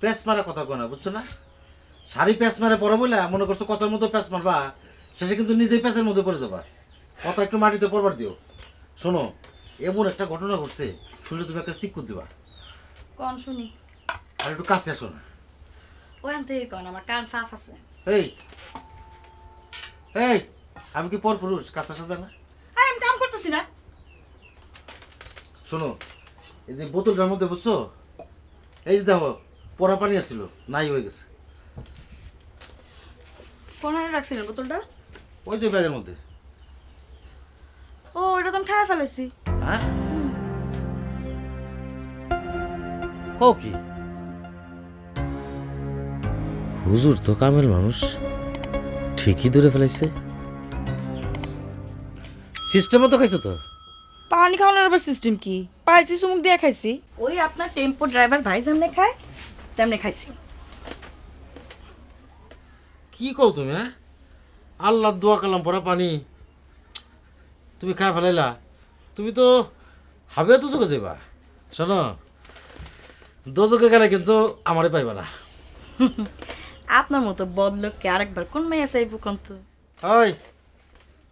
প্যাঁচ মারা কথা কয় না বুঝছ না? শাড়ি প্যাঁচ মারে পরে বলে মনে করছ কথার মতো প্যাঁচ মারবা শেষে কিন্তু নিজেই প্যাঁচের মধ্যে পড়ে যাবা। কথা একটু মাটিতে পড়বার দিও। শোনো এমন একটা ঘটনা ঘটছে শুনলে তুমি একটা শিক্ষক দিবা। কন শুনি? আর একটু কাছে আসো না। ওখান থেকে কন আমার কান সাফ আছে। এই এই আমি কি পর পুরুষ আসা যায় না? আরে আমি কাম করতেছি না। শোনো এই যে বোতলটার মধ্যে বুঝছ? এই যে দেখো পরা পানি আছিল নাই হয়ে গেছে। কোন রাখছিলেন বোতলটা? ওই যে ব্যাগের মধ্যে। ও এটা তো আমি খাই ফেলেছি হ্যাঁ? কও কি? হুজুর তো কামেল মানুষ ঠিকই ধরে ফেলাইছে। সিস্টেমও তো খাইছে তো? পানি খাওয়ানোর আবার সিস্টেম কি? পাইছি চুমুক দিয়ে খাইছি। ওই আপনার টেম্পো ড্রাইভার ভাই যেমনে খায় তেমনি খাইছি। কি কও তুমি হ্যাঁ? আল্লাহ দোয়া কালাম পরা পানি। তুমি খাই ফেলাইলা। তুমি তো হাবে তো চোখে যাবা শোনো দোজকে গেলে কিন্তু আমারে পাইবা না। আপনার মতো বদলোককে আরেকবার কোন মেয়ে চাইব কোন তো? ওই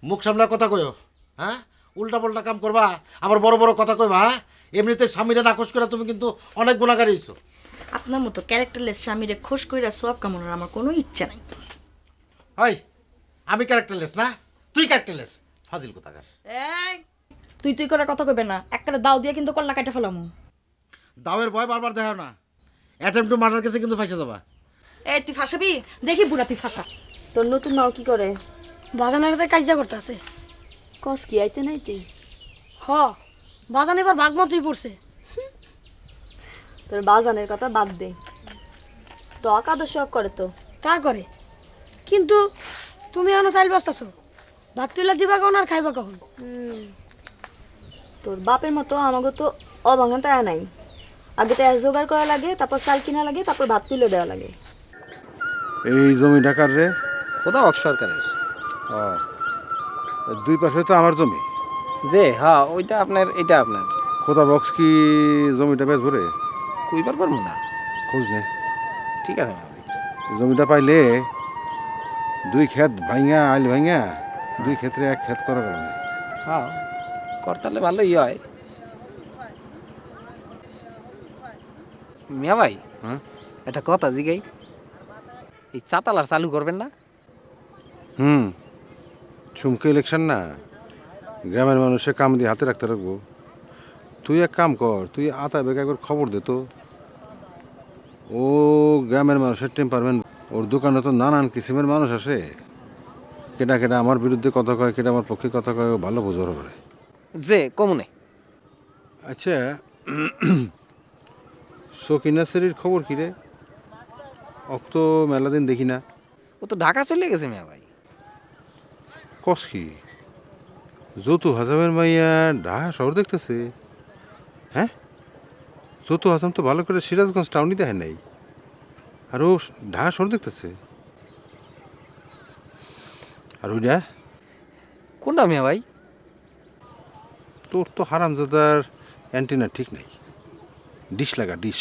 মুখ সামলা কথা কয়ো হ্যাঁ? উল্টা পাল্টা কাম করবা আবার বড় বড় কথা কইবা হ্যাঁ? এমনিতে স্বামীরা নাকচ করে তুমি কিন্তু অনেক গুণাগার হইছো। আপনার মতো ক্যারেক্টারলেস স্বামীরে খোশ কইরা সব কামনার আমার কোনো ইচ্ছা নাই। ওই আমি ক্যারেক্টারলেস না? তুই ক্যারেক্টারলেস? ফাজিল কোথাকার? এই তুই তুই করে কথা কইবে না। একটা দাও দিয়ে কিন্তু কল্লা কাটা ফেলামু। দাওয়ের ভয় বারবার দেখো না। অ্যাটেম্প টু মার্ডার কেসে কিন্তু ফাইসে যাবা। এই তুই ফাঁসাবি? দেখি বুড়া তুই ফাঁসা। তোর নতুন মাও কি করে? বাজানেরতে করতে আছে। কস কি আইতে নাইতে? হ বাজান এবার ভাগমতই পড়ছে। তোর বাজানের কথা বাদ দে। তো অকাদ শখ করে তো। তা করে। কিন্তু তুমি এখনও চাইল বসতেছো। ভাত তুলে দিবা কখন আর খাইবা কখন? তোর বাপের মতো আমাকে তো অভাঙা টাকা নাই। আগে তো জোগাড় করা লাগে তারপর চাল কিনা লাগে তারপর ভাত তুলে দেওয়া লাগে। এই জমি ঢাকার রে? কোথাও সরকারের। ও। দুই পাশে তো আমার জমি। যে হ্যাঁ ওইটা আপনার এটা আপনার। খোদা বক্স কি জমিটা বেশ ভরে কুইবার পারব না? খোঁজ নে। ঠিক আছে। জমিটা পাইলে দুই ক্ষেত ভাঙা আইল ভাঙা দুই ক্ষেত্রে এক ক্ষেত করা গেল হ্যাঁ করতালে ভালোই হয়। মিয়া ভাই হ্যাঁ একটা কথা জিগাই। এই চাতালার চালু করবেন না? হুম চুমকে ইলেকশন না। গ্রামের মানুষের কাম দিয়ে হাতে রাখতে রাখব। তুই এক কাম কর তুই আতা বেকা করে খবর দে তো। ও গ্রামের মানুষের টেম্পারমেন্ট ওর দোকানে তো নানান কিসিমের মানুষ আসে। কেটা কেটা আমার বিরুদ্ধে কথা কয় কেটা আমার পক্ষে কথা কয় ও ভালো বুঝবার করে যে কমনে। আচ্ছা সকিনা সেরির খবর কি রে? অক্ত মেলা দিন দেখি না। ও তো ঢাকা চলে গেছে মিয়া ভাই। কস কি? যৌতু হাজামের মাইয়া ঢাকা শহর দেখতেছে। হ্যাঁ? যতু হাজাম তো ভালো করে সিরাজগঞ্জ টাউনই দেখে নাই। আর ও ঢাকা শহর দেখতেছে। আর ওইটা কোনটা মিয়া ভাই? তোর তো হারামজাদার অ্যান্টিনা ঠিক নাই। ডিশ লাগা ডিশ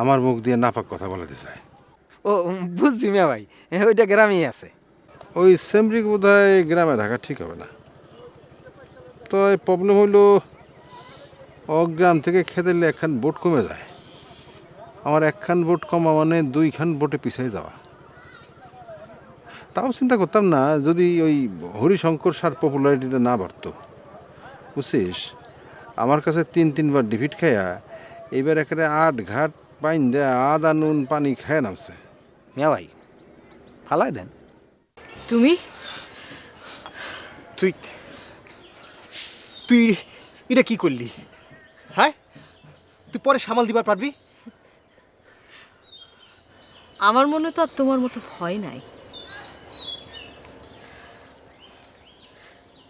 আমার মুখ দিয়ে নাপাক কথা বলাতে চায়। ও বুঝছি মিয়া ভাই। ওইটা গ্রামেই আছে। ওই সেমরিক বোধ হয় গ্রামে থাকা ঠিক হবে না। তো এই প্রবলেম হইল অগ্রাম থেকে খেতে দিলে একখান বোট কমে যায়। আমার একখান বোট কমা মানে দুইখান বোটে পিছিয়ে যাওয়া। তাও চিন্তা করতাম না যদি ওই হরিশঙ্কর সার পপুলারিটিটা না বাড়তো। বুঝছিস? আমার কাছে তিন তিনবার ডিফিট খাইয়া এইবার একেবারে আট ঘাট পাইন দেয়া আদা নুন পানি খায় নামছে। মিয়া ভাই ফালাই দেন। তুমি? তুই তুই এটা কি করলি? হ্যাঁ? তুই পরে সামাল দিবার পারবি? আমার মনে তো আর তোমার মতো ভয় নাই।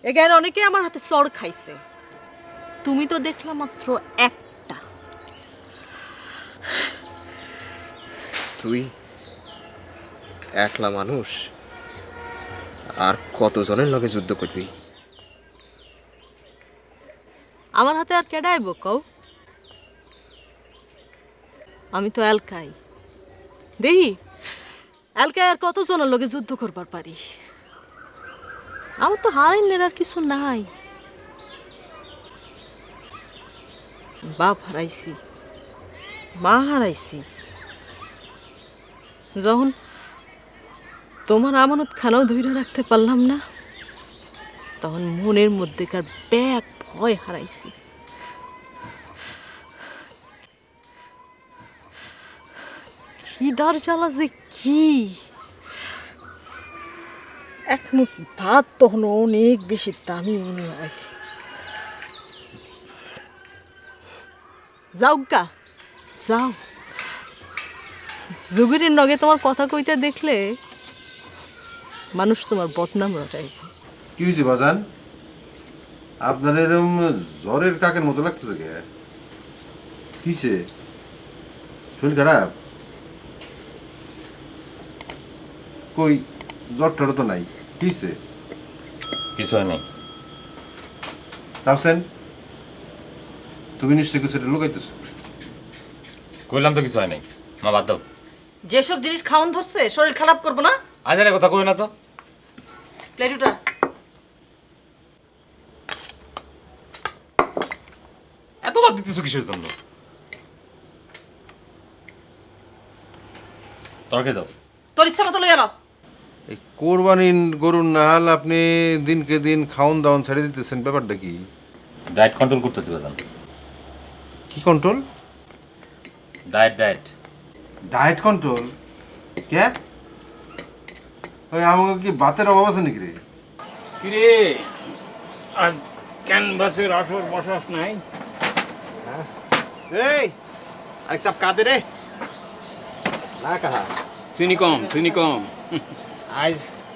এখানে অনেকে আমার হাতে চড় খাইছে। তুমি তো দেখলাম মাত্র একটা। তুই একলা মানুষ আর কতজনের লগে যুদ্ধ করবি? আমার হাতে আর কেডাইব কও? আমি তো এলকাই। দেহি এলকায় আর কতজনের লোকে যুদ্ধ করবার পারি? আমার তো হারাইনের আর কিছু নাই। বাপ হারাইছি, মা হারাইছি। যখন তোমার আমানত খানাও ধরে রাখতে পারলাম না, তখন মনের মধ্যেকার ব্যাগ ভয় হারাইছি খিদার জ্বালা যে কি এক ভাত তখন অনেক বেশি দামি মনে হয় যাও গা যাও জুগুরের নগে তোমার কথা কইতে দেখলে মানুষ তোমার বদনাম রটাইব কি হয়েছে বাজান আপনার এরকম জ্বরের কাকের মতো লাগতেছে কে? কি শরীর খারাপ? কই জ্বর টর তো নাই। কি কিছু হয় নাই সাবসেন তুমি নিশ্চয়ই কিছু লুকাইতেছো? কইলাম তো কিছু হয় নাই মা বাদ দাও। যেসব জিনিস খাওয়ান ধরছে শরীর খারাপ করব না? আজারে কথা কই না তো। প্লেটুটা এত বাদ দিতেছো কিসের জন্য? তরকে দাও। তোর ইচ্ছা মতো লইয়া নাও এই কোরবানির গরুর নাহাল আপনি দিনকে দিন খাওন দাওন ছেড়ে দিতেছেন ব্যাপারটা কি? ডায়েট কন্ট্রোল করতেছি বাজান কি control diet diet diet control কে? ওই আমাকে কি বাতের অভাব আছে নাকি রে? কিরে আজ ক্যানভাসের আসর বসাস নাই? এই আরেক সাপ কাঁদে রে। না কাহা। চিনি কম চিনি কম। আজ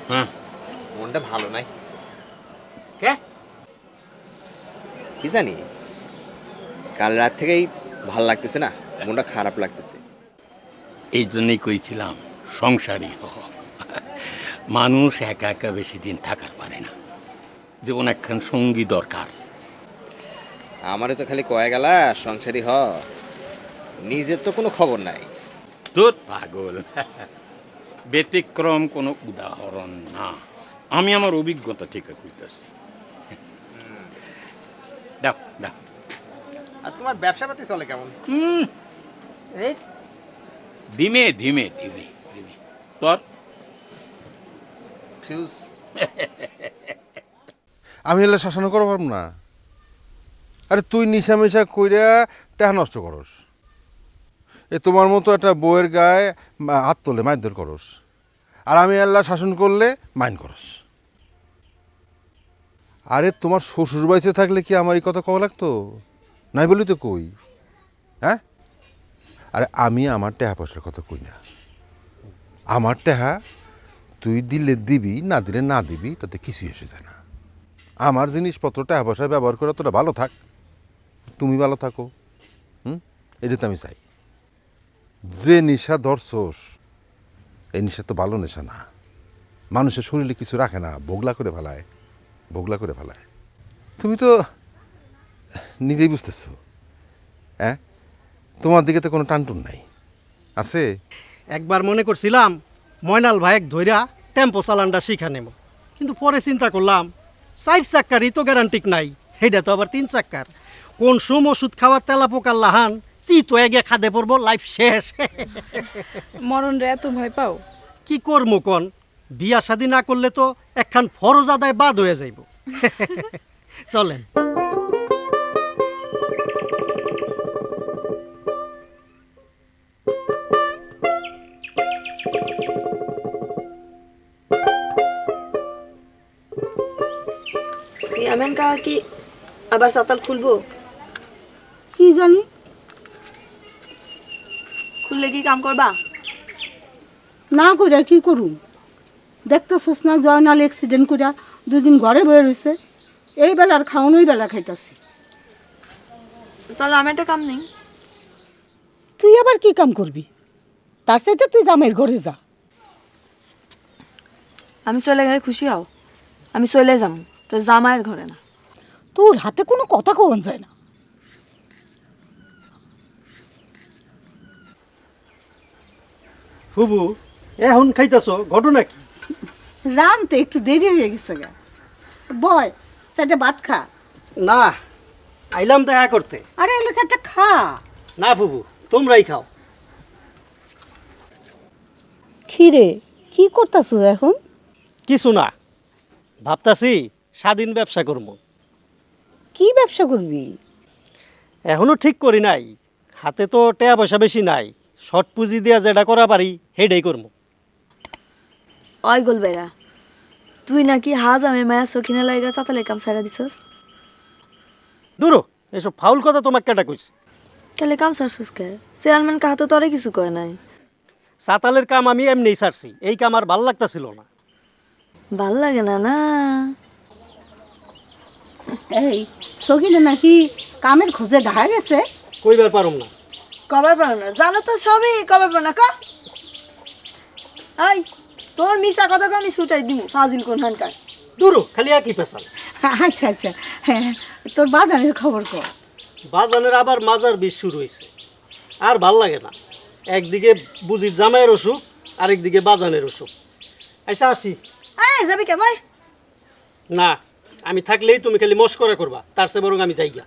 হ্যাঁ। মনটা ভালো নাই। কে? কি জানি কাল রাত থেকেই ভালো লাগতেছে না মনটা খারাপ লাগতেছে। এই জন্যই কইছিলাম সংসারী হ মানুষ একা একা বেশি দিন থাকার পারে না। যে অনেকক্ষণ সঙ্গী দরকার। আমারে তো খালি কয়ে গেলা সংসারী হ। নিজের তো কোনো খবর নাই। তোর পাগল। ব্যতিক্রম কোনো উদাহরণ না। আমি আমার অভিজ্ঞতা থেকে কইতেছি। দাও দাও। আর তোমার ব্যবসা পাতি চলে কেমন? হুম। এই। ধিমে ধিমে ধিমে ধিমে। তোর? ফিউজ আমি এলে শাসন করব পারব না। আরে তুই নিশা মিশা কইরা টাকা নষ্ট করস। এ তোমার মতো একটা বইয়ের গায়ে হাত তোলে মারধর করস। আর আমি আল্লাহ শাসন করলে মাইন করস। আরে তোমার শ্বশুর বাড়িতে থাকলে কি আমার এই কথা কওয়া লাগতো? নাই বলি তো কই। হ্যাঁ? আরে আমি আমার টেহা পয়সার কথা কই না। আমার টেহা তুই দিলে দিবি, না দিলে না দিবি, তাতে কিছুই এসে যায় না। আমার জিনিসপত্র টাকা পয়সা ব্যবহার করে তোরা ভালো থাক। তুমি ভালো থাকো। হুম? এটা তো আমি চাই। যে নেশা ধরছোস, এই নেশা তো ভালো নেশা না। মানুষের শরীরে কিছু রাখে না বগলা করে ফেলায় বগলা করে ফেলায়। তুমি তো নিজেই বুঝতেছো হ্যাঁ? তোমার দিকে তো কোনো টানটুন নাই। আছে? একবার মনে করছিলাম, ময়নাল ভাইক ধইরা টেম্পো চালানটা শিখা নেব। কিন্তু পরে চিন্তা করলাম, চার চাক্কারই তো গ্যারান্টিক নাই সেটা তো আবার তিন চাক্কার। কোন সুম ওষুধ খাওয়ার তেলা পোকার লাহান চি তো এগে খাদে পড়ব লাইফ শেষ। মরণ রে এত ভয় পাও? কি করব কন? বিয়া শাদি না করলে তো একখান ফরজ আদায় বাদ হয়ে যাইব। চলেন। চেয়ারম্যান কাকা কি আবার সাতাল খুলবো? কি জানি? খুললে কি কাম করবা? না কইরা কি করুম? দেখতেছস না জয়নাল অ্যাক্সিডেন্ট কইরা দুদিন ঘরে বয়ে রয়েছে এই বেলার খাওন ওই বেলা খাইতাছি। তাহলে আমি একটা কাম নেই। তুই আবার কি কাম করবি? তার সাথে তুই জামাইয়ের ঘরে যা। আমি চলে গেলে খুশি হও। আমি চলে যাব তো জামাইয়ের ঘরে না। তোর হাতে কোনো কথা কওয়ান যায় না। ফুবু এখন খাইতেছো? ঘটনা কি? রানতে একটু দেরি হয়ে গেছে গা। বয় চারটা ভাত খা। না আইলাম দেখা করতে। আরে এলে চারটা খা। না ফুবু তোমরাই খাও। খিরে কি করতাছো এখন? কিছু না। ভাবতাছি স্বাধীন ব্যবসা করব। কি ব্যবসা করবি? এখনও ঠিক করি নাই। হাতে তো টাকা পয়সা বেশি নাই। শর্ট পুঁজি দিয়া যেটা করা পারি সেটাই করব। অয় গোল বেড়া তুই নাকি হাজ আমি মায়া সখিনা লাগা চাতালে কাম সারা দিছস? দূরো এসব ফাউল কথা তোমাকে কেটা কইছে? কেলে কাম সারছস কে? চেয়ারম্যান কাহা তো তোরে কিছু কয় নাই। সাতালের কাম আমি এমনি সারছি এই কাম আর ভালো লাগতাছিল না। ভালো লাগে না না। এই সগিনে নাকি কামের খোঁজে ঢাকা গেছে? কইবার পারুম না। কবার পারো না জানো তো সবই কবার পারো না ক? আই তোর মিশা কথা আমি ছুটাই দিমু ফাজিল কোন হানকার। দূরো খালি একই পেশাল আচ্ছা আচ্ছা হ্যাঁ তোর বাজারের খবর কর। বাজানের আবার মাজার বিষ শুরু হয়েছে আর ভালো লাগে না। একদিকে বুঝির জামাইয়ের অসুখ আরেকদিকে বাজানের অসুখ। আচ্ছা আসি। এই যাবি কে ভাই? না আমি থাকলেই তুমি খালি মস্করা করবা তার চেয়ে বরং আমি যাই গিয়া